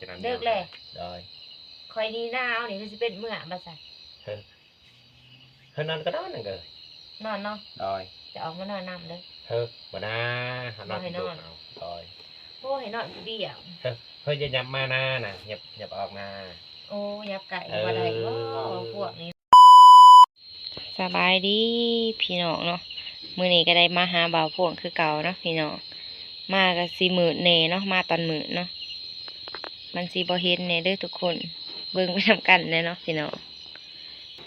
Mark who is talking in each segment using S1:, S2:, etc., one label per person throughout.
S1: จะนำ
S2: เลิกเลย
S1: โดย
S2: คอยดีหน้าเอานี่คือสิเป็นเมื่อมาใส่
S1: เฮ้ยเฮ้ยนอนก็นอนนั่นเกย
S2: นอนเนาะ
S1: โดย
S2: จะออกมานอนนำเลย
S1: เฮ้ยบ่นะหานอน
S2: บ่ให้นอน
S1: เอาโดย
S2: โอ้ให้นอนผู้เดียว
S1: เฮ้ยเฮ้ยอย่ายับมาหน้าน่ะยับยับออกมา
S2: โอ้ยับไก่
S1: เออ
S2: บ่ได้บ่พวกนี้สบายดีพี่น้องเนาะมื้อนี้ก็ได้มาหาบ่าวพวงคือเก่าเนาะพี่น้องมาก็สิมื้อเน่เนาะมาตอนมื้อเนาะ มันสิบ่เห็นแน่เด้อทุกคน เบิ่งไปทำกันแน่เนาะพี่น้อง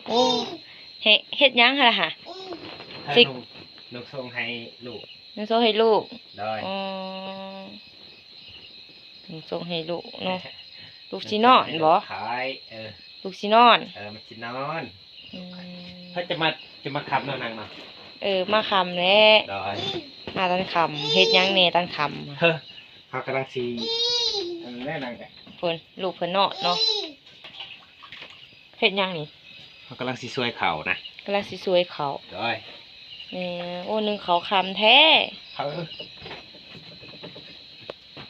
S2: โอ้เฮ็ดเฮ็ดหยังหั่นล่ะค่ะ
S1: เฮ้ย
S2: สิ
S1: ลูกลูกส่งให้ลูก
S2: นึกส่งให้ลูก
S1: โดย
S2: อ๋อนึกส่งให้ลูกเนาะลูกสินอนบ่
S1: ขายเออ
S2: ลูกสินอน
S1: เออมันสินอน
S2: อืม
S1: เฮ้ยจะมาจะมาขับนอนนั่งเนาะ
S2: เออ มาคำแหล้ว
S1: โดย
S2: มาตอนคำเฮ็ดหยังแหน่ตอนคำ
S1: เฮ้ยเขากำลังสี อันแรกนั่งกัน
S2: เพิ่นลูกเพิ่นนอนเนาะเฮ็ดหยังนี่
S1: เขากำลังสีสวยเข่านะ
S2: กำลังสิสวยเขา
S1: โดย
S2: เออโอ้หนึงเขาคำแท้
S1: เขา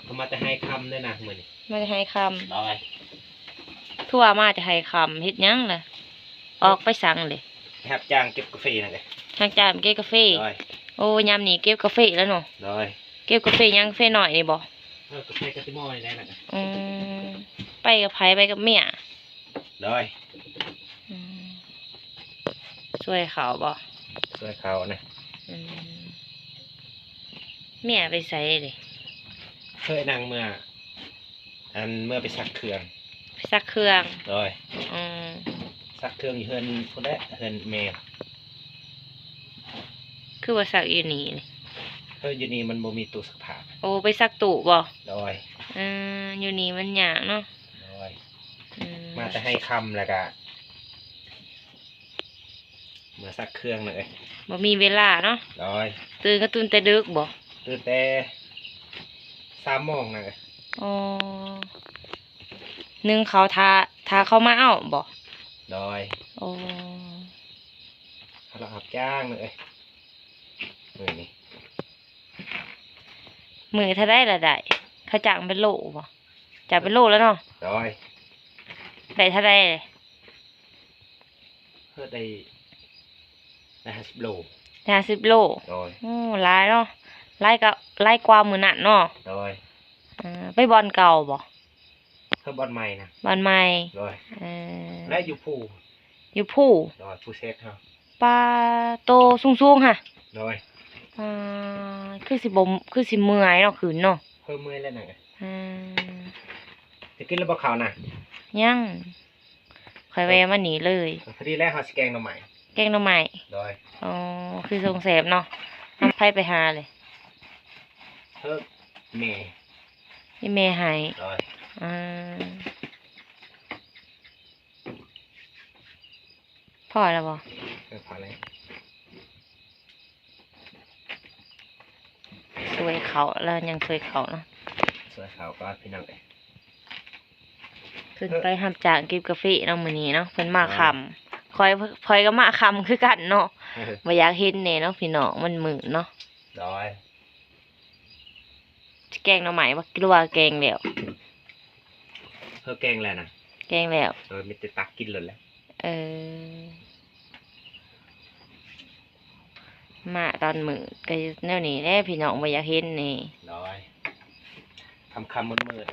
S1: เขามาจะให้คำด้วยนะมือนี่
S2: มาจะให้ค
S1: โดยำ
S2: ทั่วมาจะให้คำเฮ็ดหยังล่ะ ออกไปสั่งเลย
S1: แฮบจ้างเก็บกาแฟนะกัน
S2: ทางจานเก็บกาแฟ
S1: โดย
S2: โอ้ยามนี้เก็บกาแฟแล้วเนาะ
S1: โดย
S2: เก็บกาแฟยังกาแฟหน่อยนี่บ่
S1: เออกาแฟกาติมอยได้นะกัน
S2: อืมไปกับไผไปกับเมีย
S1: โดย
S2: อืมช่วยเขาบ่
S1: สวยเข่านะ
S2: อืมเมียไปใส่เลย
S1: เคยนั่งเมื่อ อันเมื่อไปซักเครื่อง
S2: ไปซักเครื่อง
S1: โดย
S2: อืม
S1: ซักเครื่องอยู่เฮือนคนแรกเฮือนแมว
S2: คือว่าซักอยู่นี่นี่
S1: เฮ้ยอยู่นี่มันบ่มีตู้ซักผ้า
S2: โอ้ไปซักตู้บ่
S1: โดย
S2: อืมอยู่นี่มันยากเนาะ
S1: โดย
S2: อืม
S1: มาจะให้คำแล้วก็มาซักเครื่องเลย
S2: บ่มีเวลาเนาะ
S1: โดย
S2: ตื่นก็ตื่นแต่ดึกบ่
S1: ตื่นแต่สามโมงนะ
S2: อ๋อหนึ่งเขาทาทาเขามาเอาบ่
S1: โดย
S2: โอ้
S1: เราหับจ้างเลยมือนี่
S2: มือถ้าได้ละได้เขาจ้างเป็นโลบ่จ้างเป็นโลแล้วเนาะ
S1: โดย
S2: ได้ถ้าได้เลย
S1: เพื่อได้ได้ห้าสิบโล
S2: ห้าสิบโล
S1: โดย
S2: โอ้หลายเนาะหลายก็หลายกว่ามื้อนั้นเนาะ
S1: โดย
S2: อ่าไปบอลเก่าบ่
S1: เพื่อบอลใหม่นะ
S2: บอลใหม่
S1: โดย
S2: เออ
S1: ได้อยู่ผู้
S2: อยู่ผู้
S1: โดยผู้เซตเขา
S2: ปลาโตสูงๆค่ะ
S1: โดย
S2: อ่า คือสิบ่คือสิเมื่อยเนาะขืนเนาะ
S1: เพิ่มมือแล้วนะ
S2: อืม
S1: จะกินแล้วบ่เขาวนะ
S2: ยังค่อยแวะมาหนีเลย
S1: พอดีแรกเขาสแกงหน่อใหม่
S2: แกงหน่อไม้
S1: โดย
S2: อ๋อคือทรงแสบเนาะน้ำไผไปหาเลย
S1: เพิ่มเมย์
S2: นี่แม่ให้
S1: โดย
S2: อ่าพอแล้วบ่
S1: เพิ่มพอแล้ว
S2: สวยเขาแล้วยังสวยเขาเนาะ
S1: สวยเขาก็พี่น้องเลย
S2: ขึ้นไปหับจากกิบกาแฟเนาะมื้อนี้เนาะเพิ่นมาคำคอยคอยก็มาคำคือกันเนาะบ่อยากเห็นแน่เนาะพี่น้องมันมืดเนาะ
S1: โดย
S2: แกงหน่อไม้บ่คิดว่าแกงแล้ว
S1: เพิ่มแกงแล้วนะ
S2: แกงแล้ว
S1: โดยมีแต่ตักกินเลยแหล้ว
S2: เออ มาตอนมืดก็แนวนี้แหละพี่น้องบ่อยากเห็นนี่
S1: โดยคำคำมืดมืด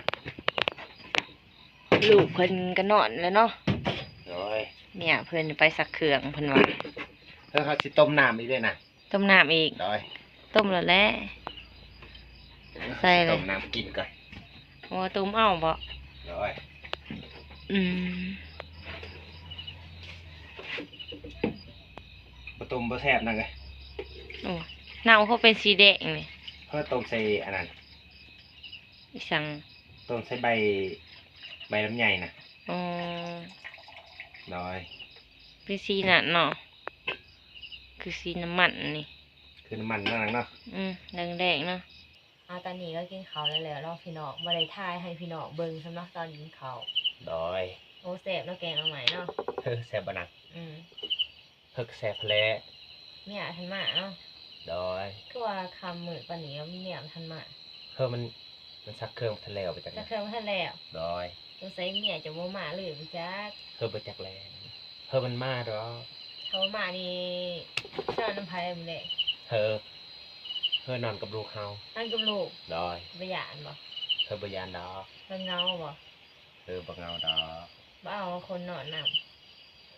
S2: ลูกเพิ่นก็นอนแล้วเนาะ
S1: ๆโดย
S2: เนี่ยเพิ่นไปสักเครื่องเพิ่นว่า
S1: เพิ่มเขาสิต้มน้ำอีกด้วยนะ
S2: ต้มน้ำอีก
S1: โดย
S2: ต้มแล้วแหละใส่เลย
S1: ต้มน้ำกินก่อน
S2: โอ้ต้มเอาบ่
S1: โดย
S2: อืม
S1: บ่ต้มบ่แซ่บนั่นไง
S2: โอ้น้ำเขาเป็นสีแดงนี่
S1: เพิ่มต้มใส่อันนั้น
S2: อีสัง
S1: ต้มใส่ใบ ใบลำไยนะ
S2: อ๋อ
S1: โดย
S2: เป็นสีนั่นเนาะคือสีน้ำมันนี่
S1: คือน้ำมันนั่นเนาะ
S2: อืมแดงๆเนาะอาตอนนี้ก็กินข้าวแล้วแหล้วเนาะพี่น้องบ่ได้ทายให้พี่น้องเบิ่งสำหรับตอนกินข้าว
S1: โดย
S2: โอ้แซ่บเนาะแกงเอาใหม่เนาะ
S1: เพิ่มแซ่บบ่นัก
S2: อืม
S1: เพิ่มแซ่บแผล
S2: เมียทันมาเนาะ
S1: โดย
S2: คือว่าคำมือปานนี้ว่าเมียทันมา
S1: เพิ่มมันมันซักเครื่องทะเลออกไปจาก
S2: จะ
S1: นั้น
S2: เคยมาทันแล้ว
S1: ดอย
S2: สงสัยเมียจะบ่มาเลยพี่จัก
S1: เพิ่มไปจากแรงเพิ่มมันมาดอก
S2: เขามานี่ชาน้ำพายมันเลย
S1: เธอเธอนอนกับลูกเฮา
S2: นั่นกับลูก
S1: ดอย
S2: บ่หยานบ่
S1: เธอบยานดอก
S2: บ่เงาบ่
S1: เธอบังเงาดอก
S2: บ่เอาคนนอนนํ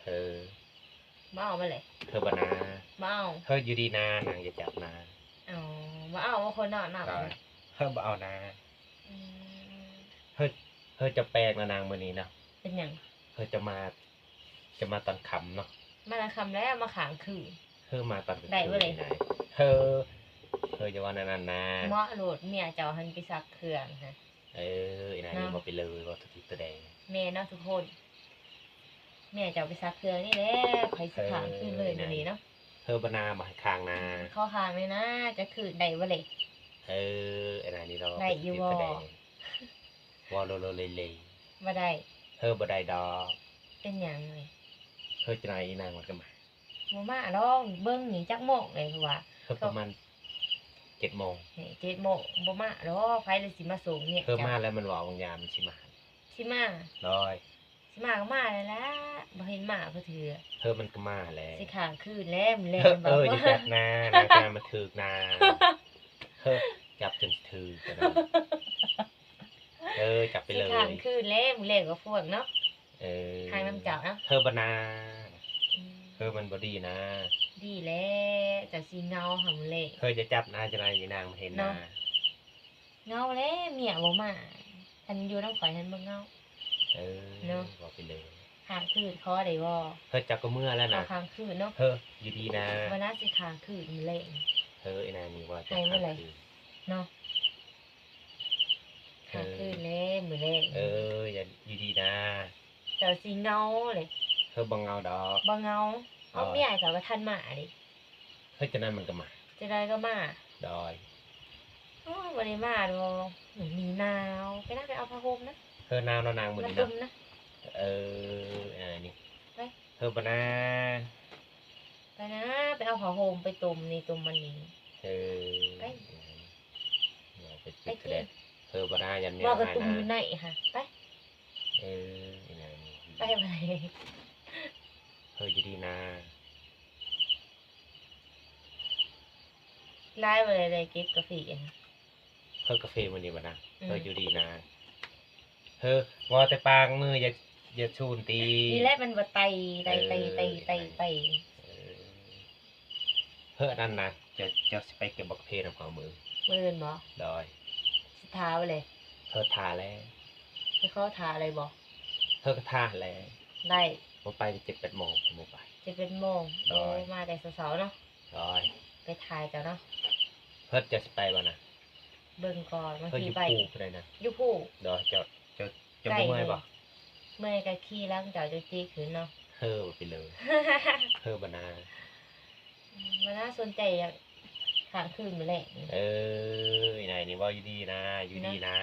S1: เธอ
S2: บ่เอามาเลย
S1: เธอบนา
S2: บ่เอา
S1: เธออยู่ดีนานางอย่าจับนา
S2: เอาบ่เอาว่าคนนอนนํ
S1: ดอยเธอบ่เอานา
S2: อืม
S1: เธอเธอจะแปลงนะนางมือนี้เนาะ
S2: เป็นหยัง
S1: เธอจะมา จะมาตอนค่ำเนาะ
S2: มาละคำแล้วมาขางคืน
S1: เธอมาตอนกลาง
S2: ได้
S1: คื
S2: เว้ย
S1: นไหนเธอเธอจะว่านานานา
S2: เหมาะโหลดเมียเจ้าหันไปซักเครื่องฮะ
S1: เออไอ้นายนี่
S2: เนาะ
S1: บอกไปเลยว่าทุกทีแสดง
S2: แม่เนาะทุกคน แม่เจ้าไปซักเครื่องนี่แหละใครสิขางคืนเลย
S1: เออ
S2: เดี๋ยวนี้เนาะ
S1: เธอบนามาให้คางนา
S2: เข้าขางเลยนะจะคืนได้บ่เลย
S1: เออไอ้นายนี่เรา
S2: ได้อยู่บ่
S1: แสดงวอลโลโลเลเล
S2: บ่ได้
S1: เธอบ่ได้ดอก
S2: เป็นหยังเลย
S1: เธอจะไหนนางมันก็มา
S2: บ่มาดอกเบิ่งนี่จักโมงเลยคือว่า
S1: เธอประมาณเจ็ดโมง
S2: นี่เจ็ดโมงบ่มาดอกไผเลยสิมาส่งเนี่ย
S1: เธอมาแล้วมันบอกบางยามมันสิมา
S2: สิมา
S1: ร้อย
S2: สิมาก็มาแล้วล่ะบ่เห็นมาเพื่อเถือ
S1: เธอมันก็มาแล้ว
S2: สิขางคืนแล้วมื้อแล
S1: เออเออ
S2: บ่
S1: อย่าจับนานางการมาถือกนาเธอจับจนถือกกันนะเออจับไป
S2: สิ
S1: เลย
S2: ขางคืนแล้วมื้อแลก็พวกเนาะ
S1: เออ
S2: ทางน้ำเจ้าเนาะ
S1: เธอบนา
S2: อืม
S1: เธอมันบดีนะ
S2: ดีแล้วแต่สิเงาหำเละ
S1: เธอจะจับนาจะนายนางมาเห็นนา
S2: เนาะเงาแล้วเมียบ่มาอันอยู่น้ำข่อยหันบ่เงา
S1: เออ
S2: เนาะ
S1: บอกไปเลย
S2: ขางคืนขอได้บ่
S1: เธอจับก็เมื่อแล้ว
S2: เอา
S1: นะ
S2: ขางคืนเนาะ
S1: เธออยู่ดีนะ
S2: วันนั้นสิขางคืนมื้อแลง
S1: เธอไอ้นายนี่ว่าจะ
S2: ให้เมื่อไหร่
S1: คืน
S2: เนาะ
S1: เออ
S2: ขางคืนแล้วมื้อแลง
S1: เอออย่าอยู่ดีนะ
S2: เจ้าสิเงาเลย
S1: เธอบังเงาดอก
S2: บ่เงาเอา
S1: อ๋อ
S2: เมียเจ้าก็ทันมาดิ
S1: เฮ้ยจะนั่นมันก็มา
S2: จะได้ก็มา
S1: ดอย
S2: โอ้ยวันนี้มาดูเหมือนมีหนาวไปนั่งไปเอาผ้าห่มนะ
S1: เธ อนาวแล้วนางมือ
S2: มา
S1: นี้
S2: ดุ
S1: นะ
S2: มนะ
S1: เออไอ้นายนี่
S2: ไป
S1: เธอบนา
S2: ไปนะ ไปเอาผ้าห่มไปตุ่มนี่ตุ่มมันนี่
S1: เออ
S2: ไป
S1: อย่าไป
S2: ไป
S1: ปิด
S2: กิน
S1: แสดงเธอบนายันแม
S2: ว่าวกระ
S1: หาย
S2: ตุ่ม
S1: นา
S2: อยู่ไหนค่ะ ไป
S1: เออไอ้นายนี่
S2: ไปไป
S1: เธออยู่ดีนะ
S2: ไล่ไปเลยเลยเก็บกาแฟนะ
S1: เธอกาแฟมันนี่บนะ
S2: อืม
S1: เธออยู่ดีนะ เธอวอแต่ปางมืออย่าอย่าชูนตี
S2: นี่แหละมันว่าไตไตไตไตไตไต
S1: เออเพื่อนั่นนะจะจะสิไปเก็บบักเพนของมือ
S2: มือนบ่
S1: ดอย
S2: สิทาไปเลย
S1: เธอทาแล้ว
S2: ให้เขาทาอะไรบ่
S1: เธอก็ทาแล้ว
S2: ได้
S1: มาไปเจ็ดแปดโมงผมไป
S2: จะเป็นโมง
S1: ได้
S2: โอ้มาแต่เสาๆเนาะ
S1: ดอย
S2: ไปถ่ายเจ้าเนาะ
S1: เพื่อจะสิไปวะนะ
S2: เบิ่งก่อนบาง
S1: เพื่ออ
S2: ที
S1: ยู่
S2: ไป
S1: คู่ไปเลยนะ
S2: อยู่ผู้
S1: ดอยจะจะ จะ
S2: ใกล้
S1: บ่เมื่อย
S2: เลย
S1: ปะ
S2: เมื่อยก็ขี้ล้างเจ้าจะจีขึ้นเนาะ
S1: เธอไปเลยเธอบนา
S2: มันน่าสนใจอะข้างคืนมาแหละ
S1: เออไอ้นายนี่ว่าอยู่ดีนะอยู่ดีนะ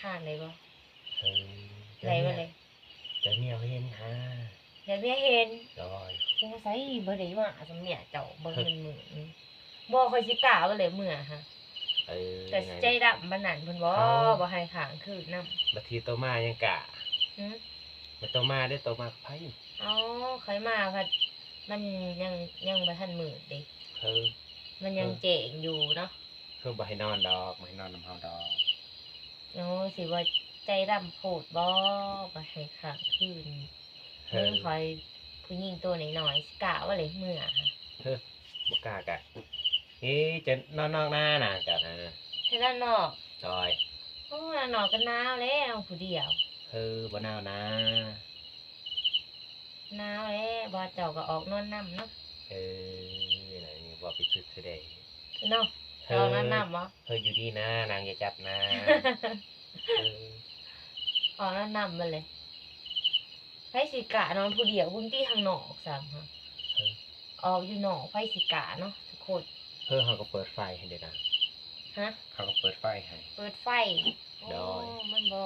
S2: ข้างเลยบ่
S1: เออ
S2: ไรมาเลย
S1: จะเมียเห็นฮะ
S2: เดี๋ยวเมียเห็น
S1: ดอย
S2: สงสัยบ่ได้มาสำเนียเจ้าเบิ่งมันมือนี่บ่ค่อยสิกล้าบ่เลยเมื่อฮะ
S1: เออ
S2: แต่
S1: ไง
S2: ใจดำมันนั่นเพิ่นบ่
S1: เอ้า
S2: บ่ให้ข้างคืนนำ
S1: บัดทีโตมายังกะ
S2: หึ
S1: มันโตมาได้โตมาไพ่
S2: เอ้าใครมาพัดมันยังยังบ่ทันมืดเด้
S1: เธอ
S2: มันยัง
S1: เออ
S2: เจ๋งอยู่เนาะ
S1: เธอบ่ให้นอนดอกบ่ให้นอนน้ำเฮาดอก
S2: โอ้สิว่าใจดำโพดบ่บ่ให้ข้างคืน
S1: เธ
S2: เบิ่
S1: อง
S2: คอยผู้หญิงตัวน้อยๆสิกล้าว่าเลยเมื่อฮะ
S1: เธอบ่กล้ากะ เอ๊ะจะนอนนอกหน้าน่ะกะนะ
S2: เฮ็ดด้านนอก
S1: ดอย
S2: โอ้ด้านนอกก็หนาวแล้วผู้เดียว
S1: เธอบ่นาวนะ
S2: หนาวแล้วบ่เจ้าก็ออกนอนน้ำเนาะ
S1: เออไหนนี่บ่ไปซื้อคือได้
S2: เนาะ
S1: เธ
S2: ออกนอนน้ำบ่
S1: เธออยู่ดีนะนางอย่าจับนะเออ
S2: ออกนอนน้ำมาเลยไผสิกะนอนผู้เดียวพื้นที่ข้างนอกซ้ํฮะ
S1: เออ
S2: ออกอยู่นอกไผสิกะเนาะทุกคน
S1: เธอเขาก็เปิดไฟให้เด้นะ
S2: ฮะ
S1: เขาก็เปิดไฟให้
S2: เปิดไฟโอ้
S1: ได้
S2: มันบ่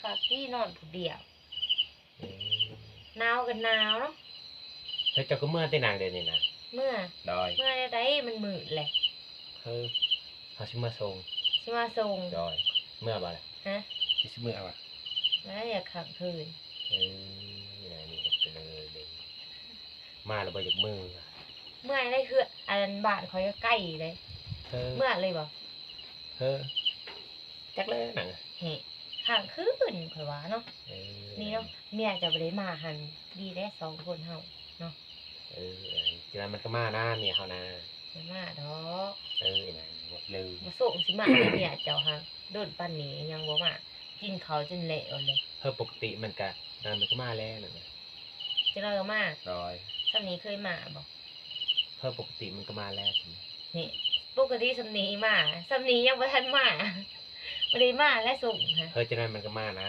S2: คักที่นอนผู้เดียว
S1: เออ
S2: หนาวก็หนาวเนาะ
S1: เธอเจ้าก็เมื่อได้นางเดยวนี่นะ
S2: เมื่อ
S1: ดอย
S2: เมื่อใดๆมันมืดแหละ
S1: เธอเขาสิมาส่ง
S2: สิมาส่ง
S1: ดอยเมื่อบ่ล่ะ
S2: ฮะ
S1: สิสิเมื่อบ่ะ
S2: แล้วอยากขังคืน
S1: เออนี่นะนี่เฮ็ดไปเลยเด้มาแล้วบ่อยากมือ
S2: เมื่อได้คืออันบ้านเขาก็ใกล้เลย
S1: เฮ้อ
S2: เมื่อเลยบ่
S1: เฮ้อจักเลยหนัง
S2: เฮ้ขังคืนข่อยว่าเนาะ
S1: เออ
S2: นี่เนาะเมียจะบ่ได้มาหันดีได้สองคนเฮา
S1: เออจังนั้นมันก็มาหน้าเมียเฮานะ
S2: บ่มาดอก
S1: เออนะหมดเลย
S2: บ่ส่งสิมาให้เมียเจ้าฮะโดนปานนี้ยังบ่มากินเขาวจนเละเอาเลย
S1: เฮ้อปกติมันก็นั่นมันก็มาแล้วนั่นน่ะ
S2: จะเราก็มา
S1: ดอย
S2: สำนี้เคยมาบ่
S1: เฮ้อปกติมันก็มาแล้วสิ
S2: นี่ปกติสำนี้มาสำนี้ยังบ่ทันมาบ่ได้มาและส่งฮะ
S1: เฮ้อจังนั้นมันก็มานะ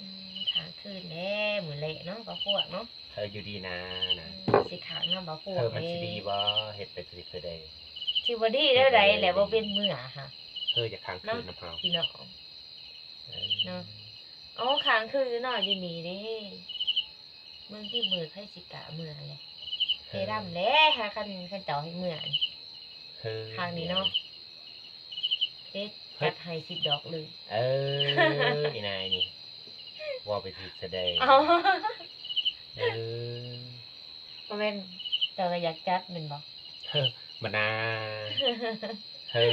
S2: อืมขางคืนแน่มื้อเละเนาะบ่พวกเนาะ
S1: เฮ้ออยู่ดีนะนะ
S2: อืมสิขางนำบ่พวก
S1: เฮ้อมัน
S2: เด้
S1: สิดีบ่เฮ็ดไปสิเคยได้
S2: สิบ่ดีแล้วใดแหละบ่เป็นมื้อฮะ
S1: เฮ้อจะค้างคืนน้ำเฮา
S2: พี่น้อง
S1: เออ
S2: เนาะอ๋อขางคืนเนาะอยู่นี่เด้เมืองที่มือไผสิกะมื้อแหละ เทดำแหละหาคันคันเจ้าให้มื้ออัน
S1: เฮ้อ
S2: ทางนี้เนาะเด็ดจัดให้10ดอกเลย
S1: เอออีนายนี่ว่าไปสิแสดง
S2: เอา
S1: เออ
S2: บ่แม่นเจ้าก็อยากจัดแม่นบ่
S1: เฮ้อมานาเฮ้อ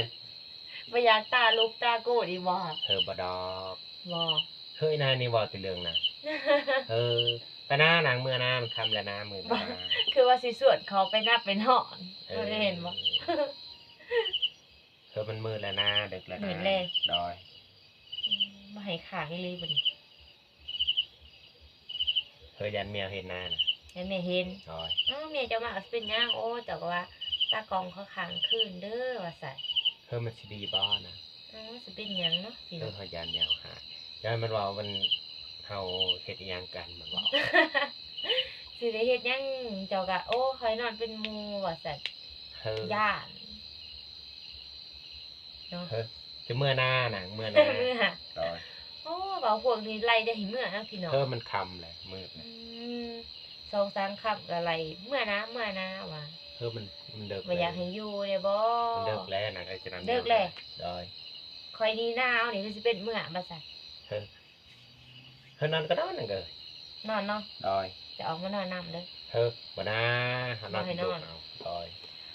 S2: บ่อยากตาลูกตาโกดอีบ่
S1: เฮ้อบ่ดอก
S2: บ่
S1: เฮ้ยนายนี่เว่าแติเรื่องนะเออ แต่หน้านางเมื่อหน้ามันคำแล้วหน้ามือหน้า
S2: คือว่าสิสวดเขาไปนับเป็นหอน
S1: เอ
S2: บ่
S1: อ
S2: ได้เห็นบ่
S1: เธอมันมืดแล้วนะเด็กแล้ว
S2: มื
S1: นะ
S2: ดแล้ว
S1: ดอย
S2: บ่ให้ขางอีหลีบ่นี่
S1: เธอยันเมียเห็นหน้านะ
S2: เห็นแม่เห็น
S1: ดอย
S2: อ้าวแม่เจ้ามาสิเป็นหยังโอ้แต่ก็ว่าตากองเขาขางคืนเด้อว่าซั่น
S1: เธอมันสิดีบ่นะ
S2: อ้าวสิเป็นหยังเนาะพี่
S1: เธ
S2: น้
S1: อ
S2: อง
S1: พยันเมียหาย้อนมันว่ามัน เฮาเฮ็ดอิหยังกันมันว่า
S2: สิได้เฮ็ดหยังเจ้าก็โอ้คอยนอนเป็นหมู่ว่าซั่น
S1: เธอย่า
S2: นเนาะ
S1: เธอจะเมื่อหน้าน่ะเมื่อห
S2: เมื่
S1: น้า
S2: อ
S1: ดอย
S2: โอ้เบาพวกนี้ไล่ได้ให้เมื่อนะพี่น้อง
S1: เธอมันคำเลยมืด
S2: อืมสองสามคำอะไรเมื่อนะเมื่อนะว่ะ
S1: เธอมันมันเดิก
S2: บ่อยากให้อยู่เลยบ่
S1: มันเดิกแล้วนะไอ้จะนำ
S2: เลิกแล้ว
S1: ดอย
S2: คอยดีหน้าเอานี่คือสิเป็นเมื่อมาซะ
S1: เธอ เธอนอนก็นอนนั่นเกย
S2: นอนเนาะ
S1: ดอย
S2: จะออกมานอนนำเด้อ
S1: เธอบ่นะหานอน
S2: บ่ให้
S1: ดู
S2: นอน
S1: เอาดอย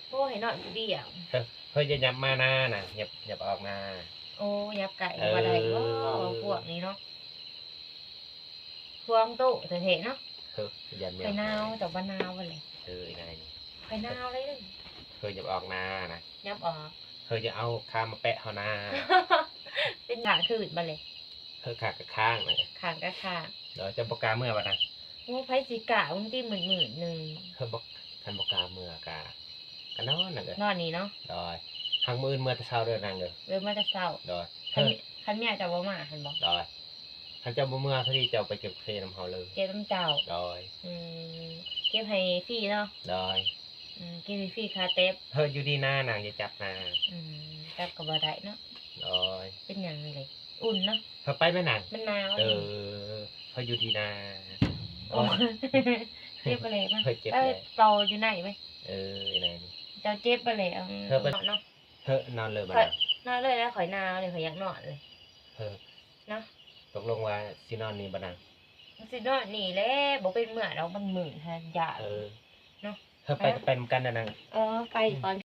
S2: โอ้ให้นอนผู้เดียว
S1: เฮ้ยเฮ้ยอย่ายับมาหน้านะยับยับออกมา
S2: โอ้ยับไก่
S1: เออ
S2: บ่ได้บ่พวกนี้เนาะพวงตู้เถอะๆเนาะ
S1: เฮ้ยยัน
S2: ไปนาวแต่บ่นาวบ่เลย
S1: เฮ้ยนายนี่
S2: ไปนาวเลยเด้อ
S1: เฮ้ยยับออกหน้านะ
S2: ยับออก
S1: เฮ้ยจะเอาคามมาแปะเขาหน้า
S2: เป็นขางคืนบ่เลย
S1: เฮ้ยขากับข้างนะ
S2: ขางก็ขาง
S1: เดี๋ยวจะบอกกล้าเมื่อวะนะ
S2: โอ้ไผสิกะบางทีหมื่นๆนึง
S1: เฮ้ยบอกทันบอกกล้าเมื่อกากันนอนนะเกย
S2: นอนนี่เนาะ
S1: ดอยทางมืออนเมื่อแตะเช้าเดินนางเกย
S2: เริ่มมาแต่เช้า
S1: ดอย
S2: คั
S1: เฮ้
S2: น
S1: ย
S2: คันเมียจะบ่มาเห็นบ่
S1: ดอยท่านเจ้าบ่เมื่อพอดีเจ้าไปเก็บเคลน้ำเขาเลย
S2: เก็บน้ำเจ้า
S1: ดอย
S2: อืมเก็บให้ฟรีเนาะ
S1: ดอย
S2: อืมเก็บให้ฟรีค่าเต็บ
S1: เฮ้ยอยู่ดีหน้านางอย่าจับนา
S2: อืมจับก็บ่ได้เนาะ
S1: ดอย
S2: เป็นหยังเลย อุ่นเนาะ
S1: เฮ้ยไปไหมนาง
S2: มันหนาว
S1: เออเฮ้ยอยู่ดีนา
S2: โอ้เจ็บอะไรมั้ย
S1: เฮ้ยเจ็บ
S2: เอ้ย
S1: เลย
S2: เป่าอยู่ไหนไหม
S1: เออไอ้นายนี่
S2: เจ้าเจ็บบ่เลยเอา
S1: เธอไป
S2: เนาะ
S1: เฮ้ยนอนเลยมา
S2: ข่อย
S1: นะ
S2: นอนเลยแล้วข่อยหนาวเลยข่อยอยากนอนเลย
S1: เฮ้ย
S2: เนาะ
S1: ตกลงว่าสินอนนี่บ่นาง
S2: มันสินอนนี่แหละบ่เป็นเมื่อเรามันหมื่นฮะยา
S1: เออ
S2: เนาะ
S1: เฮ้ยไปไปนำกันนะนาง
S2: เออไปก่อน